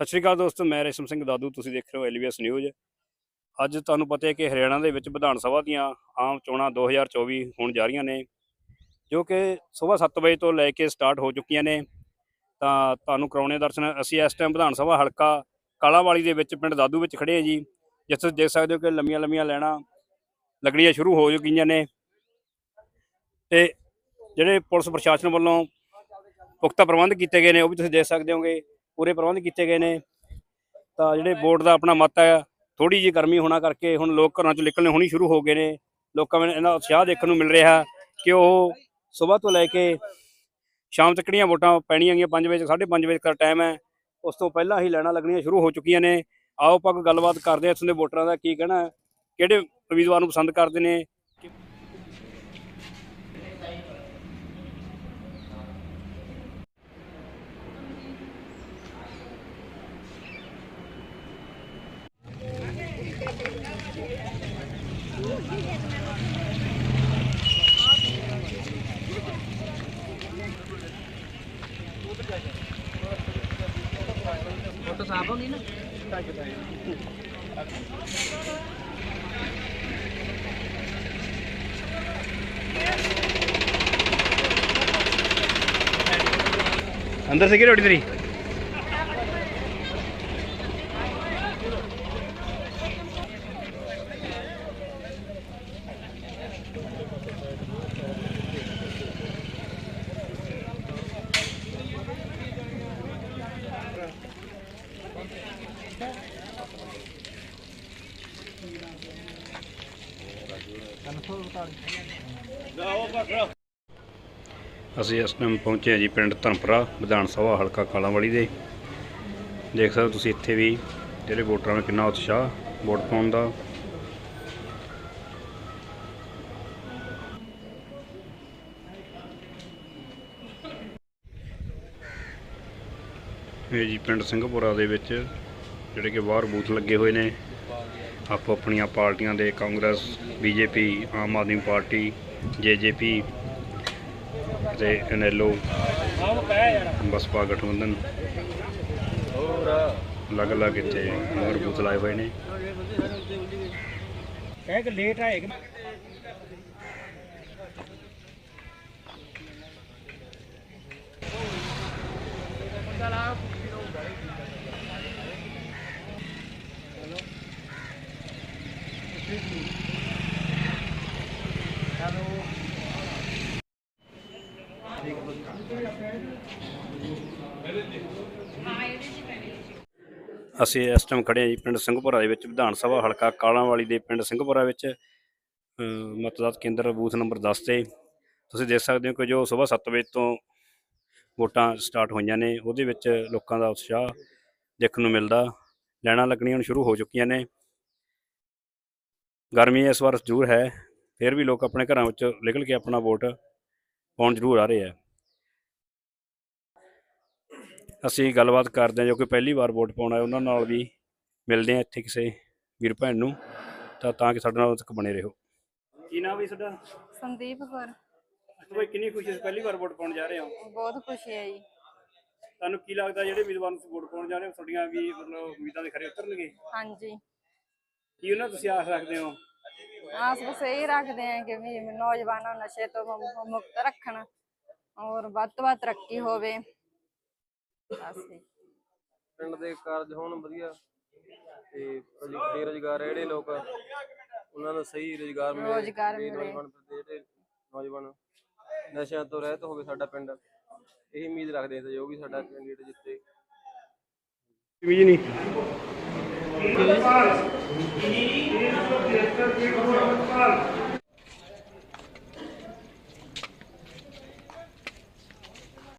ਸਤਿ ਸ਼੍ਰੀ ਅਕਾਲ ਦੋਸਤੋ, ਮੈਂ ਰੇਸ਼ਮ ਸਿੰਘ ਦਾਦੂ, ਤੁਸੀਂ ਦੇਖ ਰਹੇ ਹੋ ਐਲਬੀਐਸ ਨਿਊਜ਼ ਅੱਜ ਤੁਹਾਨੂੰ ਪਤਾ ਹੈ ਕਿ ਹਰਿਆਣਾ ਦੇ ਵਿੱਚ ਵਿਧਾਨ ਸਭਾ ਦੀਆਂ ਆਮ ਚੋਣਾਂ 2024 ਹੋਣ ਜਾ ਰਹੀਆਂ ਨੇ, ਜੋ ਕਿ ਸਵੇਰ 7 ਵਜੇ ਤੋਂ ਲੈ ਕੇ ਸਟਾਰਟ ਹੋ ਚੁੱਕੀਆਂ ਨੇ। ਤਾਂ ਤੁਹਾਨੂੰ ਕਰਾਉਣੇ ਦਰਸ਼ਨ, ਅਸੀਂ ਇਸ ਟਾਈਮ ਵਿਧਾਨ ਸਭਾ ਹਲਕਾ ਕਾਲਾਵਾਲੀ ਦੇ ਵਿੱਚ, ਪਿੰਡ ਦਾਦੂ ਵਿੱਚ ਖੜੇ ਹਾਂ ਜੀ, ਜਿੱਥੇ ਦੇਖ ਸਕਦੇ ਹੋ ਕਿ ਲੰਮੀਆਂ ਲੰਮੀਆਂ ਲੈਣਾ ਲੱਗਣੀਆਂ ਸ਼ੁਰੂ ਹੋ ਚੁੱਕੀਆਂ ਨੇ। ਤੇ ਜਿਹੜੇ ਪੁਲਿਸ ਪ੍ਰਸ਼ਾਸਨ ਵੱਲੋਂ ਪੁਖਤਾ ਪ੍ਰਬੰਧ ਕੀਤੇ ਗਏ ਨੇ, ਉਹ ਵੀ ਤੁਸੀਂ ਦੇਖ ਸਕਦੇ ਹੋਗੇ। ਪੂਰੇ ਪ੍ਰਬੰਧ ਕੀਤੇ ਗਏ ਨੇ। ਤਾਂ ਜਿਹੜੇ ਬੋਰਡ ਦਾ ਆਪਣਾ ਮਤ ਹੈ ਥੋੜੀ ਜਿਹੀ ਗਰਮੀ ਹੋਣਾ ਕਰਕੇ ਹੁਣ ਲੋਕ ਘਰਾਂ ਚੋਂ ਨਿਕਲਣੇ ਹੋਣੀ ਸ਼ੁਰੂ ਹੋ ਗਏ ਨੇ। ਲੋਕਾਂ ਵਿੱਚ ਇਹਨਾਂ ਉਤਸ਼ਾਹ ਦੇਖਣ ਨੂੰ ਮਿਲ ਰਿਹਾ ਕਿ ਉਹ ਸਵੇਰ ਤੋਂ ਲੈ ਕੇ ਸ਼ਾਮ ਤੱਕ ਦੀਆਂ ਵੋਟਾਂ ਪੈਣੀਆਂ ਗਈਆਂ 5 ਵਜੇ 5:30 ਵਜੇ ਤੱਕ ਟਾਈਮ ਹੈ। ਉਸ ਤੋਂ ਪਹਿਲਾਂ ਹੀ ਲੈਣਾ ਲੱਗਣੀਆਂ ਸ਼ੁਰੂ ਹੋ ਚੁੱਕੀਆਂ ਨੇ। ਆਓ ਆਪਾਂ ਕੋਈ ਗੱਲਬਾਤ ਕਰਦੇ ਹਾਂ ਇੱਥੋਂ ਦੇ ਵੋਟਰਾਂ ਦਾ ਕੀ ਕਹਿਣਾ ਕਿਹੜੇ ਉਮੀਦਵਾਰ ਨੂੰ ਪਸੰਦ ਕਰਦੇ ਨੇ ഫോട്ടോ സാബോ നീ अंदर से क्या उड़ी ਅਸੀਂ ਇਸ ਟਾਈਮ ਪਹੁੰਚੇ ਹਾਂ ਜੀ ਪਿੰਡ ਧਰਮਪੁਰਾ, ਵਿਧਾਨ ਸਭਾ ਹਲਕਾ ਕਾਲਾਂਵਾਲੀ ਦੇ। ਦੇਖ ਸਕਦੇ ਹੋ ਤੁਸੀਂ ਇੱਥੇ ਵੀ ਜਿਹੜੇ ਵੋਟਰਾਂ ਨੂੰ ਕਿੰਨਾ ਉਤਸ਼ਾਹ ਵੋਟ ਪਾਉਣ ਦਾ। ਇਹ ਜੀ ਪਿੰਡ ਸਿੰਘਪੁਰਾ ਦੇ ਵਿੱਚ ਜਿਹੜੇ ਕਿ ਬਾਹਰ ਬੂਥ ਲੱਗੇ ਹੋਏ ਨੇ। ਆਪੋ ਆਪਣੀਆਂ ਪਾਰਟੀਆਂ ਦੇ Congress, BJP, Aam Aadmi party, JJP ਤੇ ਐਨਐਲਓ, ਬਸਪਾ ਗਠਬੰਧਨ ਅਲੱਗ ਅਲੱਗ ਇੱਥੇ ਹੋਰ ਬੂਥ ਲਾਏ ਹੋਏ ਨੇ। ਕਹਿ ਕਿ ਲੇਟ ਆਏਗਾ ਅਸੀਂ ਇਸ ਟਾਈਮ ਖੜੇ ਹਾਂ ਜੀ ਪਿੰਡ ਸਿੰਘਪੁਰਾ ਦੇ ਵਿੱਚ, ਵਿਧਾਨ ਸਭਾ ਹਲਕਾ ਕਾਲਾਂਵਾਲੀ ਦੇ ਪਿੰਡ ਸਿੰਘਪੁਰਾ ਵਿੱਚ। ਮਤਦਾਤ ਕੇਂਦਰ ਬੂਥ ਨੰਬਰ 10 ਤੇ। ਤੁਸੀਂ ਦੇਖ ਸਕਦੇ ਹੋ ਕਿ ਜੋ ਸਵੇਰ 7 ਵਜੇ ਤੋਂ ਵੋਟਾਂ ਸਟਾਰਟ ਹੋਈਆਂ ਨੇ, ਉਹਦੇ ਵਿੱਚ ਲੋਕਾਂ ਦਾ ਉਤਸ਼ਾਹ ਦੇਖਣ ਨੂੰ ਮਿਲਦਾ। ਲੈਣਾ ਲੱਗਣੀਆਂ ਹੁਣ ਸ਼ੁਰੂ ਹੋ ਚੁੱਕੀਆਂ ਨੇ। ਗਰਮੀ ਇਸ ਵਾਰ ਜ਼ਰੂਰ ਹੈ, ਫਿਰ ਵੀ ਲੋਕ ਆਪਣੇ ਘਰਾਂ ਵਿੱਚ ਨਿਕਲ ਕੇ ਆਪਣਾ ਵੋਟ ਪਾਉਣ ਜ਼ਰੂਰ ਆ ਰਹੇ ਆ। ਅਸੀਂ ਗੱਲਬਾਤ ਕਰਦੇ ਹਾਂ ਜੋ ਕਿ ਪਹਿਲੀ ਵਾਰ ਵੋਟ ਪਾਉਣ ਆਏ ਉਹਨਾਂ ਨਾਲ ਵੀ ਮਿਲਦੇ ਹਾਂ ਇੱਥੇ ਕਿਸੇ ਵੀਰ ਭੈਣ ਨੂੰ ਤਾਂ ਤਾਂ ਕਿ ਸਾਡੇ ਨਾਲ ਉਦੋਂ ਤੱਕ ਬਣੇ ਰਹੋ। ਕੀ ਨਾਮ ਹੈ ਤੁਹਾਡਾ? ਸੰਦੀਪ ਕੌਰ। ਕੋਈ ਕਿੰਨੀ ਖੁਸ਼ੀ ਹੈ ਪਹਿਲੀ ਵਾਰ ਵੋਟ ਪਾਉਣ ਜਾ ਰਹੇ ਹੋ? ਬਹੁਤ ਖੁਸ਼ੀ ਹੈ ਜੀ। ਤੁਹਾਨੂੰ ਕੀ ਲੱਗਦਾ ਜਿਹੜੇ ਉਮੀਦਵਾਰ ਨੂੰ ਤੁਸੀਂ ਵੋਟ ਪਾਉਣ ਜਾ ਰਹੇ ਹੋ ਤੁਹਾਡੀਆਂ ਵੀ ਮਤਲਬ ਉਮੀਦਾਂ ਦੇ ਖਰੇ ਉਤਰਨਗੇ? ਹਾਂਜੀ। ਕੀ ਉਹਨਾਂ ਤੁਸੀਂ ਆਸ ਰੱਖਦੇ ਹੋ? ਆਸ ਬਸ ਇਹੀ ਰੱਖਦੇ ਆ ਕਿ ਵੀ ਨੌਜਵਾਨਾਂ ਨੂੰ ਨਸ਼ੇ ਤੋਂ ਮੁ- ਮੁਕਤ ਰੱਖਣ ਔਰ ਵੱਧ ਤੋਂ ਵੱਧ ਤਰੱਕੀ ਹੋਵੇ। ਬਸ ਜੀ। ਪਿੰਡ ਦੇ ਕਾਰਜ ਹੋਣ ਵਧੀਆ ਤੇ ਰੁਜ਼- ਬੇਰੁਜ਼ਗਾਰ ਜਿਹੜੇ ਲੋਕ ਉਹਨਾਂ ਨੂੰ ਸਹੀ ਰੁਜ਼ਗਾਰ ਮਿਲੇ ਰੁਜ਼ਗਾਰ ਤੇ ਮਿਲੇ। ਨੌਜਵਾਨ ਤੇ ਜਿਹੜੇ ਨੌਜਵਾਨ ਨਸ਼ਿਆਂ ਤੋਂ ਰਹਿਤ ਹੋਵੇ ਸਾਡਾ ਪਿੰਡ ਇਹੀ ਉਮੀਦ ਰੱਖਦੇ ਹਾਂ ਤੇ ਜੋ ਵੀ ਸਾਡਾ ਕੈਂਡੀਡੇਟ ਜਿੱਤੇ ਵੀ ਨਹੀਂ